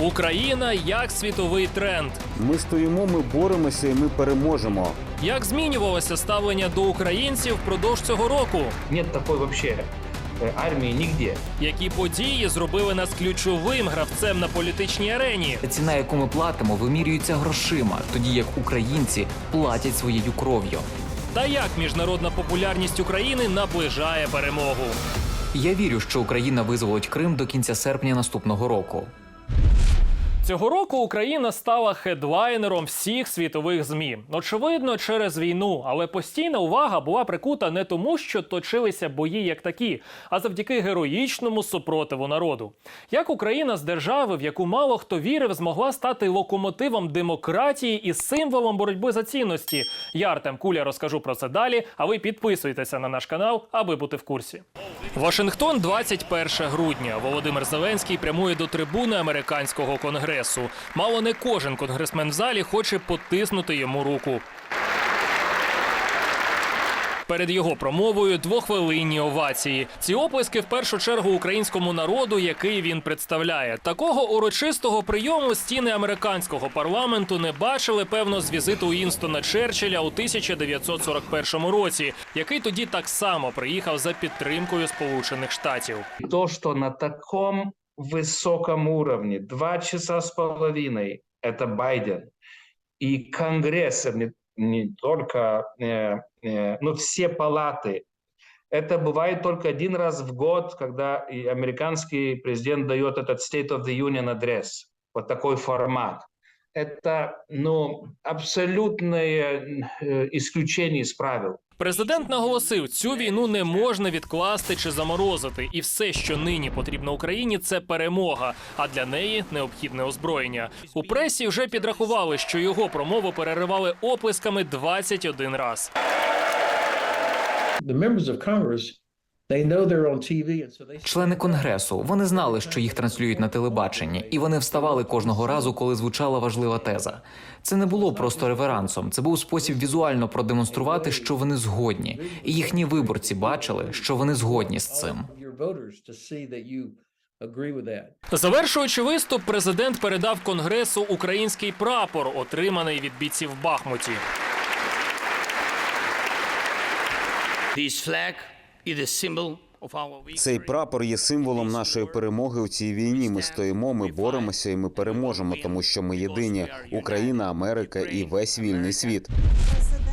Україна як світовий тренд. Ми стоїмо, ми боремося і ми переможемо. Як змінювалося ставлення до українців впродовж цього року? Нет такой вообще э, армии нигде. Які події зробили нас ключовим гравцем на політичній арені? Ціна, яку ми платимо, вимірюється грошима, тоді як українці платять своєю кров'ю. Та як міжнародна популярність України наближає перемогу? Я вірю, що Україна визволить Крим до кінця серпня наступного року. Цього року Україна стала хедлайнером всіх світових змі. Очевидно, через війну, але постійна увага була прикута не тому, що точилися бої як такі, а завдяки героїчному супротиву народу. Як Україна з держави, в яку мало хто вірив, змогла стати локомотивом демократії і символом боротьби за цінності. Я Артем Куля розкажу про це далі. А ви підписуйтеся на наш канал, аби бути в курсі. Вашингтон, 21 грудня. Володимир Зеленський прямує до трибуни американського конгресу. Мало не кожен конгресмен в залі хоче потиснути йому руку. Перед його промовою двохвилинні овації. Ці оплески в першу чергу українському народу, який він представляє. Такого урочистого прийому стіни американського парламенту не бачили, певно, з візиту Уінстона Черчилля у 1941 році, який тоді так само приїхав за підтримкою Сполучених Штатів. То, что на таком высоком уровне, два часа с половиной, это Байден. И Конгресс, не, не только, э, э, ну, все палаты. Это бывает только один раз в год, когда американский президент дает этот State of the Union address. Вот такой формат. Это, ну, абсолютное э, исключение из правил. Президент наголосив, цю війну не можна відкласти чи заморозити, і все, що нині потрібно Україні, це перемога. А для неї необхідне озброєння. У пресі вже підрахували, що його промову переривали оплесками 21 раз. the members of Congress, Члени конгресу вони знали, що їх транслюють на телебаченні, і вони вставали кожного разу, коли звучала важлива теза. Це не було просто реверансом, це був спосіб візуально продемонструвати, що вони згодні, і їхні виборці бачили, що вони згодні з цим. Завершуючи виступ, президент передав конгресу український прапор, отриманий від бійців Бахмуті. This flag is a symbol of our victory. Цей прапор є символом нашої перемоги у цій війні. Ми стоїмо, ми боремося і ми переможемо, тому що ми єдині Україна, Америка і весь вільний світ.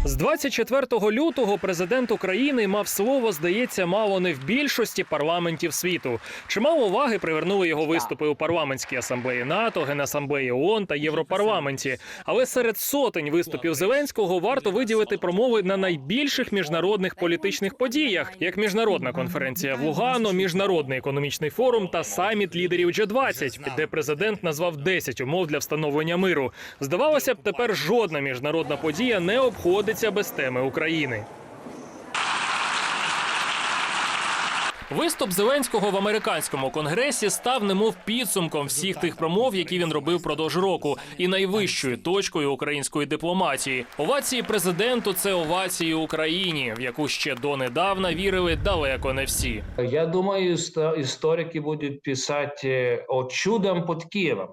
З 24 лютого президент України мав слово, здається, мало не в більшості парламентів світу. Чимало уваги привернули його виступи у парламентській асамблеї НАТО, Генасамблеї ООН та Європарламенті. Але серед сотень виступів Зеленського варто виділити промови на найбільших міжнародних політичних подіях, як міжнародна конференція в Лугано, міжнародний економічний форум та саміт лідерів G20, де президент назвав 10 умов для встановлення миру. Здавалося б, тепер жодна міжнародна подія не обходиться без теми України. Виступ Зеленського в американському конгресі став немов підсумком всіх тих промов, які він робив продовж року, і найвищою точкою української дипломатії. Овації президенту це овації Україні, в яку ще донедавна вірили далеко не всі. Я думаю, иsto- историки будут писать э, о чудом под Киевом,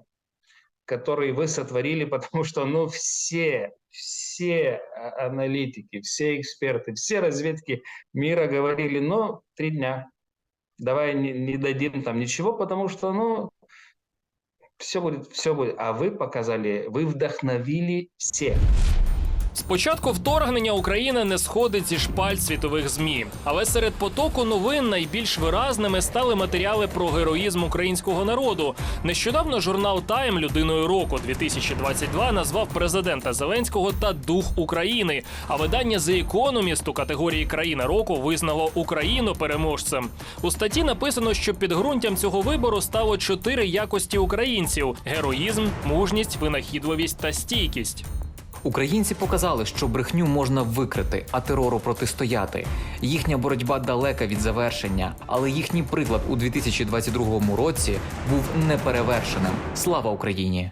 который вы сотворили, потому что, ну, все, все а, аналитики, все эксперты, все разведки мира говорили, ну, три дня, давай не, не дадим там ничего, потому что, ну, все будет, все будет. А вы показали, вы вдохновили всех. Спочатку вторгнення Україна не сходить зі шпаль світових змі, але серед потоку новин найбільш виразними стали матеріали про героїзм українського народу. Нещодавно журнал Тайм людиною року 2022 назвав президента Зеленського та дух України. А видання The Economist у категорії країна року визнало Україну переможцем. У статті написано, що підґрунтям цього вибору стало чотири якості українців: героїзм, мужність, винахідливість та стійкість. Українці показали, що брехню можна викрити, а терору протистояти. Їхня боротьба далека від завершення, але їхній приклад у 2022 році був неперевершеним. Слава Україні!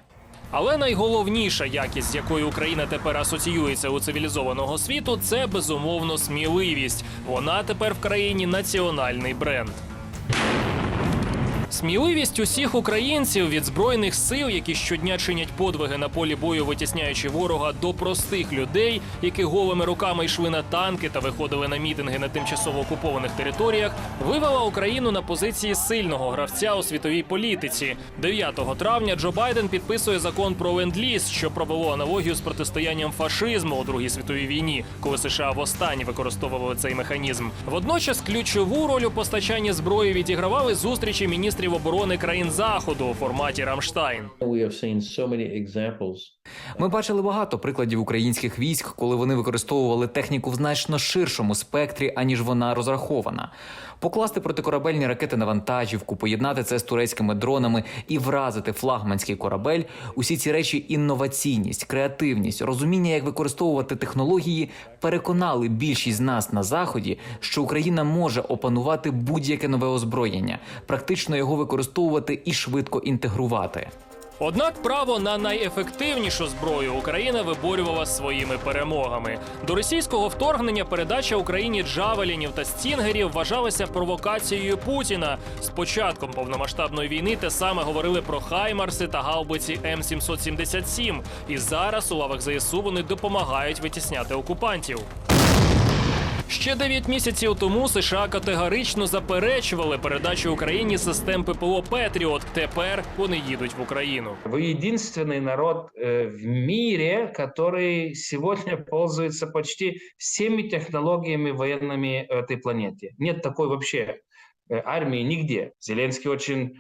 Але найголовніша якість, з якою Україна тепер асоціюється у цивілізованого світу, це безумовно сміливість. Вона тепер в країні національний бренд. Сміливість усіх українців від збройних сил, які щодня чинять подвиги на полі бою, витісняючи ворога, до простих людей, які голими руками йшли на танки та виходили на мітинги на тимчасово окупованих територіях, вивела Україну на позиції сильного гравця у світовій політиці. 9 травня Джо Байден підписує закон про ленд-ліз, що провело аналогію з протистоянням фашизму у Другій світовій війні, коли США востаннє використовували цей механізм. Водночас ключову роль у постачанні зброї відігравали зустрічі міністрів оборони країн заходу у форматі Рамштайн. Ми бачили багато прикладів українських військ, коли вони використовували техніку в значно ширшому спектрі, аніж вона розрахована. Покласти протикорабельні ракети на вантажівку, поєднати це з турецькими дронами і вразити флагманський корабель. Усі ці речі інноваційність, креативність, розуміння, як використовувати технології, переконали більшість з нас на заході, що Україна може опанувати будь-яке нове озброєння, практично його використовувати і швидко інтегрувати. Однак право на найефективнішу зброю Україна виборювала своїми перемогами. До російського вторгнення передача Україні джавелінів та стінгерів вважалася провокацією Путіна. З початком повномасштабної війни те саме говорили про Хаймарси та гаубиці М777. І зараз у лавах ЗСУ вони допомагають витісняти окупантів. Ще 9 місяців тому США категорично заперечували передачу Україні систем ППО Петріот. Тепер вони їдуть в Україну. Вы единственный народ э, в мире, который сегодня пользуется почти всеми технологиями военными этой планете. Нет такой вообще э, армии нигде. Зеленский очень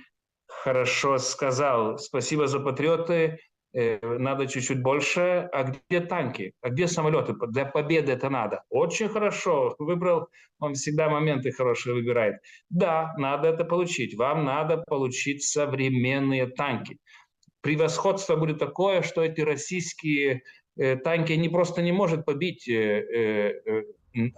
хорошо сказал, спасибо за патриоты, э, Надо чуть-чуть больше. А где танки? А где самолеты? Для победы это надо. Очень хорошо. Выбрал, он всегда моменты хорошие выбирает. Да, надо это получить. Вам надо получить современные танки превосходство будет такое, что эти российские э, танки не просто не может побить э, э, э,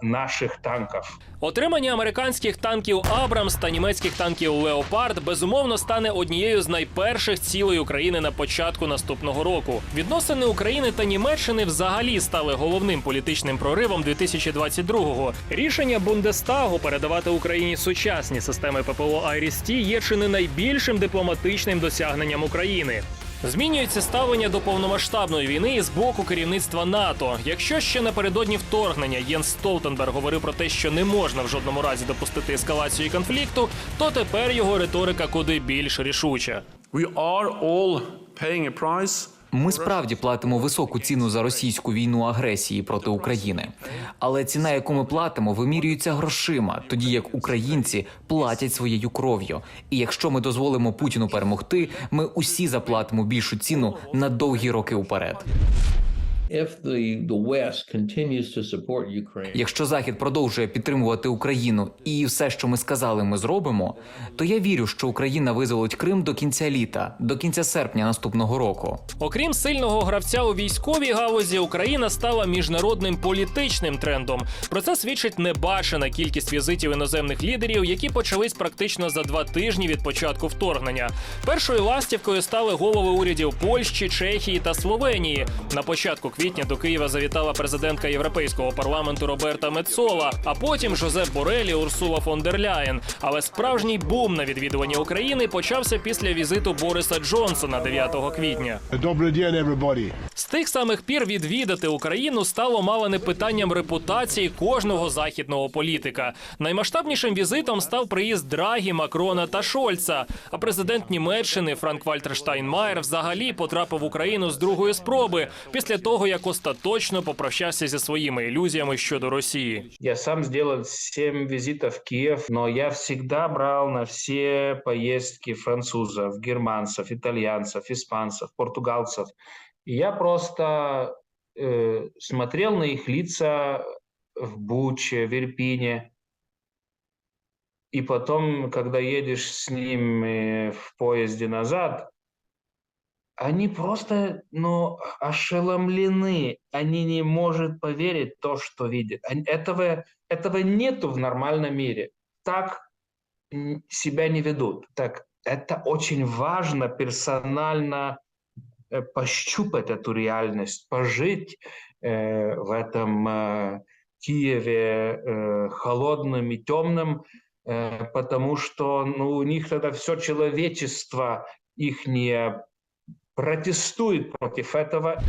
наших танков. Отримання американських танків Абрамс та німецьких танків Леопард безумовно стане однією з найперших цілей України на початку наступного року. Відносини України та Німеччини взагалі стали головним політичним проривом 2022-го. Рішення Бундестагу передавати Україні сучасні системи ППО Айріс-Т є чи не найбільшим дипломатичним досягненням України. Змінюється ставлення до повномасштабної війни з боку керівництва НАТО. Якщо ще напередодні вторгнення Єнс Столтенберг говорив про те, що не можна в жодному разі допустити ескалацію конфлікту, то тепер його риторика куди більш рішуча. We are all paying a price. Ми справді платимо високу ціну за російську війну агресії проти України, але ціна, яку ми платимо, вимірюється грошима, тоді як українці платять своєю кров'ю. І якщо ми дозволимо Путіну перемогти, ми усі заплатимо більшу ціну на довгі роки уперед. If the the West continues to support Ukraine. Якщо Захід продовжує підтримувати Україну і все, що ми сказали, ми зробимо, то я вірю, що Україна визволить Крим до кінця літа, до кінця серпня наступного року. Окрім сильного гравця у військовій галузі, Україна стала міжнародним політичним трендом. Про це свідчить небачена кількість візитів іноземних лідерів, які почались практично за два тижні від початку вторгнення. Першою ластівкою стали голови урядів Польщі, Чехії та Словенії. На початку квітня до Києва завітала президентка Європейського парламенту Роберта Мецола, а потім Жозеп Борелі, Урсула фон дер Ляєн. Але справжній бум на відвідування України почався після візиту Бориса Джонсона 9 квітня. Добрый день, everybody. З тих самих пір відвідати Україну стало мало не питанням репутації кожного західного політика. Наймасштабнішим візитом став приїзд Драгі, Макрона та Шольца. А президент Німеччини Франк Вальтер Штайнмаєр взагалі потрапив в Україну з другої спроби після того, як остаточно попрощався зі своїми ілюзіями щодо Росії. Я сам сделал 7 визитов в Киев, но я всегда брал на все поездки французов, германцев, итальянцев, испанцев, португалцев. И я просто э, смотрел на их лица в Буче, в Ирпине. И потом, когда едешь с ними в поезде назад, они просто, ну, ошеломлены. Они не могут поверить то, что видят. Этого, этого нету в нормальном мире. Так себя не ведут. Так это очень важно персонально э, пощупать эту реальность, пожить э, в этом э, Киеве э, холодным и темным, э, потому что ну, у них тогда все человечество их протестует против этого.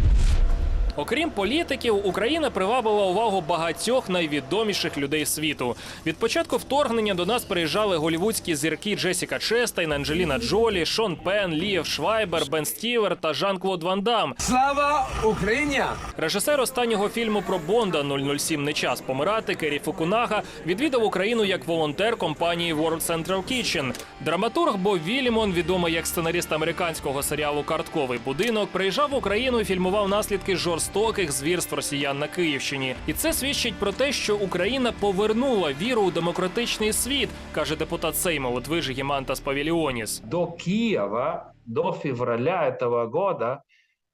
Окрім політиків, Україна привабила увагу багатьох найвідоміших людей світу. Від початку вторгнення до нас приїжджали голівудські зірки Джесіка Честейн, Анджеліна Джолі, Шон Пен, Лієв Швайбер, Бен Стівер та Жан-Клод Ван Дам. Слава Україні! Режисер останнього фільму про Бонда 007 Не час помирати Кері Фукунага відвідав Україну як волонтер компанії World Central Kitchen. Драматург Бо Вільямон, відомий як сценаріст американського серіалу Картковий будинок, приїжджав в Україну і фільмував наслідки жорстоких звірств росіян на Київщині. І це свідчить про те, що Україна повернула віру у демократичний світ, каже депутат Сейму Литвижі Гімантас Павіліоніс. До Киева, до февраля этого года,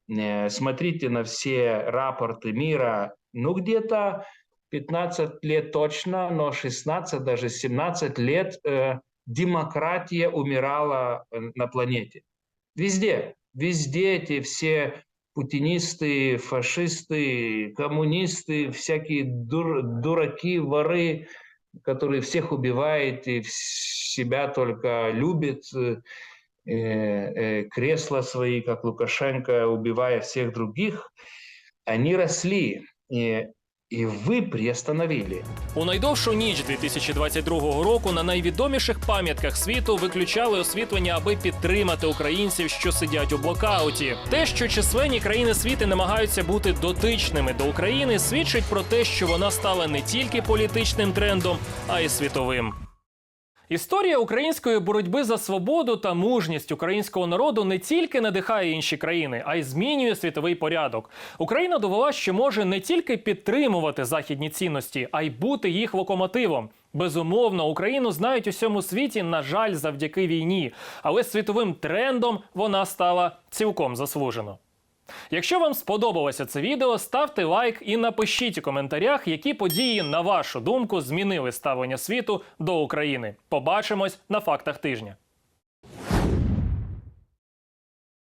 э, смотрите на все рапорты мира, ну где-то 15 лет точно, но 16, даже 17 лет э, демократия умирала э, на планете. Везде, везде эти все путинисты, фашисты, коммунисты, всякие дур- дураки, воры, которые всех убивают и себя только любят, э, э, кресла свои, как Лукашенко, убивая всех других, они росли, и, и ви приостановили. У найдовшу ніч 2022 року на найвідоміших пам'ятках світу виключали освітлення, аби підтримати українців, що сидять у блокауті. Те, що численні країни світу намагаються бути дотичними до України, свідчить про те, що вона стала не тільки політичним трендом, а й світовим. Історія української боротьби за свободу та мужність українського народу не тільки надихає інші країни, а й змінює світовий порядок. Україна довела, що може не тільки підтримувати західні цінності, а й бути їх локомотивом. Безумовно, Україну знають у всьому світі, на жаль, завдяки війні, але світовим трендом вона стала цілком заслужено. Якщо вам сподобалося це відео, ставте лайк і напишіть у коментарях, які події, на вашу думку, змінили ставлення світу до України. Побачимось на фактах тижня.